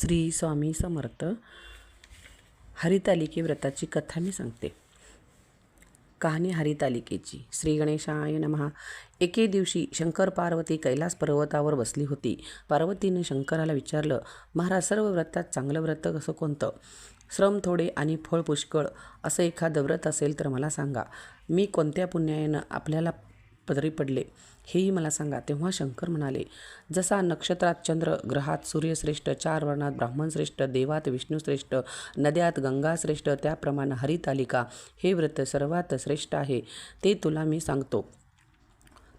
श्री स्वामी समर्थ. हरितालिके व्रताची कथा मी सांगते. कहाणी हरितालिकेची. श्री गणेशाय नमहा एके दिवशी शंकर पार्वती कैलास पर्वतावर बसली होती. पार्वतीने शंकराला विचारलं महाराज सर्व व्रतात चांगलं व्रत कसं कोणतं? श्रम थोडे आणि फळ पुष्कळ असं एखादं व्रत असेल तर मला सांगा. मी कोणत्या पुण्यानं आपल्याला पदरी पडले. हेही मला सांगा तेव्हा शंकर म्हणाले जसा नक्षत्रात चंद्र ग्रहात सूर्यश्रेष्ठ चार वर्णात ब्राह्मणश्रेष्ठ देवात विष्णूश्रेष्ठ नद्यात गंगाश्रेष्ठ त्याप्रमाणे हरितालिका हे व्रत सर्वात श्रेष्ठ आहे ते तुला मी सांगतो.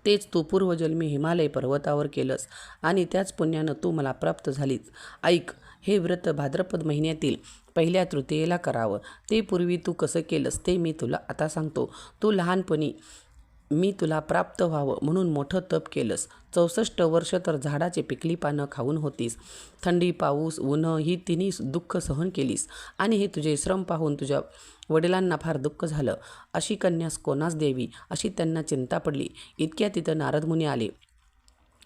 तेच तू पूर्वजन्मी हिमालय पर्वतावर केलंस आणि त्याच पुण्यानं तू मला प्राप्त झालीच ऐक हे व्रत भाद्रपद महिन्यातील पहिल्या तृतीयेला करावं. ते पूर्वी तू कसं केलंस ते मी तुला आता सांगतो. तू लहानपणी मी तुला प्राप्त व्हावं म्हणून मोठं तप केलंस. चौसष्ट वर्ष तर झाडाचे पिकली पानं खाऊन होतीस. थंडी पाऊस उन्हं ही तिन्ही दुःख सहन केलीस. आणि हे तुझे श्रम पाहून तुझ्या वडिलांना फार दुःख झालं. अशी कन्यास कोणास देवी अशी त्यांना चिंता पडली. इतक्या तिथं नारदमुनी आले.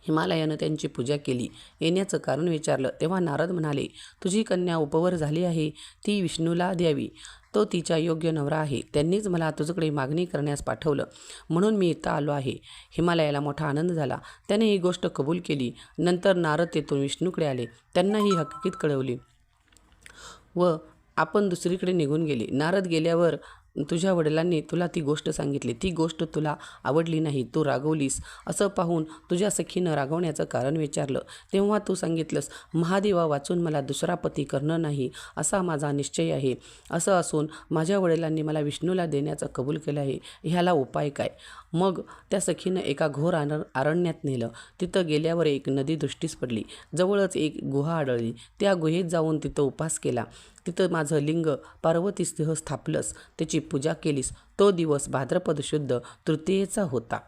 हिमालयानं त्यांची पूजा केली. येण्याचं कारण विचारलं. तेव्हा नारद म्हणाले तुझी कन्या उपवर झाली आहे. ती विष्णूला द्यावी. तो तिच्या योग्य नवरा आहे. त्यांनीच मला तुझकडे मागणी करण्यास पाठवलं. म्हणून मी इथं आलो आहे. हिमालयाला मोठा आनंद झाला. त्याने ही गोष्ट कबूल केली. नंतर नारद तेथून विष्णूकडे आले. त्यांना ही हकीकत कळवली. व आपण दुसरीकडे निघून गेले. नारद गेल्यावर तुझ्या वडिलांनी तुला ती गोष्ट सांगितली. ती गोष्ट तुला आवडली नाही. तू रागवलीस. असं पाहून तुझ्या सखीनं रागवण्याचं कारण विचारलं. तेव्हा तू सांगितलंस महादेवा वाचून मला दुसरा पती करणं नाही. असा माझा निश्चय आहे. असं असून माझ्या वडिलांनी मला विष्णूला देण्याचं कबूल केलं आहे. ह्याला उपाय काय? मग त्या सखीनं एका घोर आर अरण्यात नेलं. तिथं गेल्यावर एक नदी दृष्टीस पडली. जवळच एक गुहा आढळली. त्या गुहेत जाऊन तिथं उपास केला. तिथं माझं लिंग पार्वतीस्थह स्थापलंस. त्याची पूजा केलीस. तो दिवस भाद्रपद शुद्ध तृतीयेचा होता.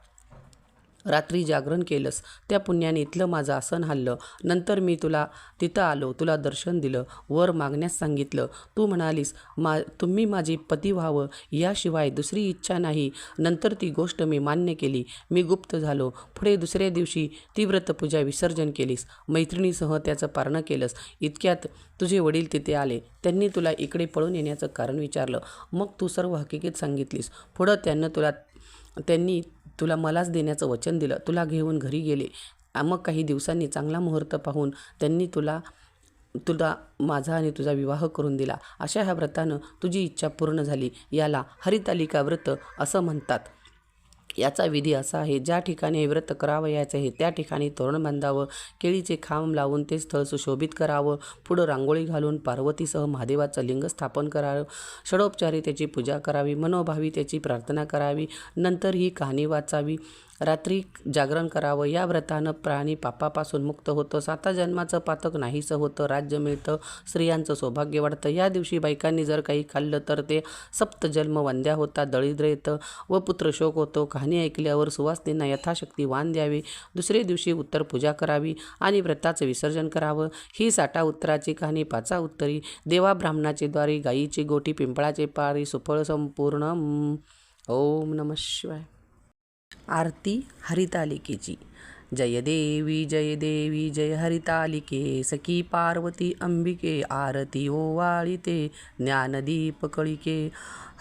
रात्री जागरण केलंस. त्या पुण्याने इथलं माझं आसन हल्लं नंतर मी तुला तिथं आलो. तुला दर्शन दिलं. वर मागण्यास सांगितलं. तू म्हणालीस मा तुम्ही माझी पती व्हावं. याशिवाय दुसरी इच्छा नाही. नंतर ती गोष्ट मी मान्य केली. मी गुप्त झालो. पुढे दुसऱ्या दिवशी ती व्रतपूजा विसर्जन केलीस. मैत्रिणीसह त्याचं पारणं केलंस. इतक्यात तुझे वडील तिथे आले. त्यांनी तुला इकडे पळून येण्याचं कारण विचारलं. मग तू सर्व हकीकत सांगितलीस. पुढं त्यांना तुला त्यांनी तुला मलाच देण्याचं वचन दिलं. तुला घेऊन घरी गेले. मग काही दिवसांनी चांगला मुहूर्त पाहून त्यांनी तुला तुला माझा आणि तुझा विवाह करून दिला. अशा ह्या व्रतानं तुझी इच्छा पूर्ण झाली. याला हरितालिका व्रत असं म्हणतात. याचा विधी असा आहे ज्या ठिकाणी हे व्रत करावयाचे आहे त्या ठिकाणी तोरण बांधावं केळीचे खांब लावून ते स्थळ सुशोभित करावं पुढं रांगोळी घालून पार्वतीसह महादेवाचं लिंग स्थापन करावं षडोपचारी त्याची पूजा करावी मनोभावी त्याची प्रार्थना करावी नंतर ही कहाणी वाचावी रात्री जागरण करावं या व्रतानं प्राणी पापापासून मुक्त होतं साता जन्माचं पातक नाहीसं होतं राज्य मिळतं स्त्रियांचं सौभाग्य वाढतं या दिवशी बायकांनी जर काही खाल्लं तर ते सप्तजन्म वंद्या होतात दळिद्र येतं व पुत्रशोक होतो कहाणी ऐकल्यावर सुवासनींना यथाशक्ती वान द्यावे. दुसरे दिवशी उत्तर पूजा करावी आणि व्रताचं विसर्जन करावं. ही साठा उत्तराची कहाणी पाचा उत्तरी. देवा ब्राह्मणाचे द्वारी गायीची गोटी पिंपळाचे पारी सुफळ संपूर्ण. ओम नम शिवाय. आरती हरितालिकेची. जय देवी जय देवी जय हरितालिके. सखी पार्वती अंबिके आरती ओवाळीते ज्ञानदीप कळिके.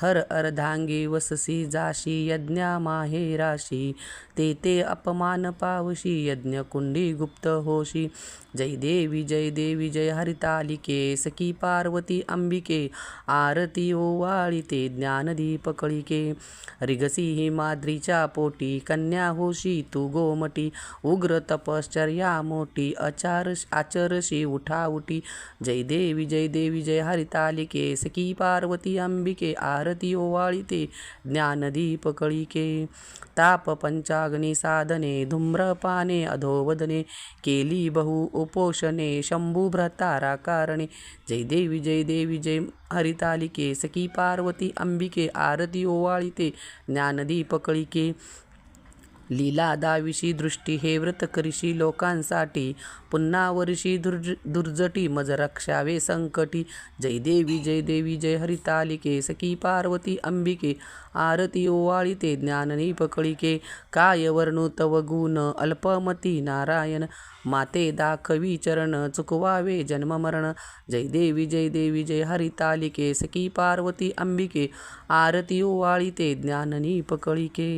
हर अर्धांगी वससी जाशी यज्ञा माहेराशी ते ते अपमान पावशी यज्ञ कुंडी गुप्त होशी. जय देवी जय देवी जय हरितालिके सखी पार्वती अंबिके आरती ओवाळीते ज्ञानदीप कळिके. रिगसी हिमाद्रीच्या पोटी कन्या होशी तू गोमटी. उग्र तपश्चर्या मोठी अचार आचरशी उठा उठी जय देवी जय देवी जय हरितालिके सखी पार्वती अंबिके आरती ओवाळीते ज्ञानदीप कळिके. ताप पंचाग्नी साधने धूम्रपाने अधोवदने केली बहु उपोषणे शंभुभ्रतारा कारणे जय देवी जय देवी जय हरितालिके सखी पार्वती अंबिके आरती ओवाळीते ज्ञानदीप कळिके. लीला दाविशी दृष्टी हे व्रत करीशी लोकांसाठी. पुन्हा वर्षी दुर्ज दुर्जटी मज रक्षावे संकटी. जय देवी जय देवी जय हरितालिके सखी पार्वती अंबिके. आरती ओवाळीते ज्ञाननी पकळिके. काय वर्णु तव गुण अल्पमती नारायण. माते दाखवी चरण चुकवावे जन्म मरण. जय देवी जय देवी जय हरितालिके सखी पार्वती अंबिके. आरती ओवाळीते ज्ञाननी पकळिके.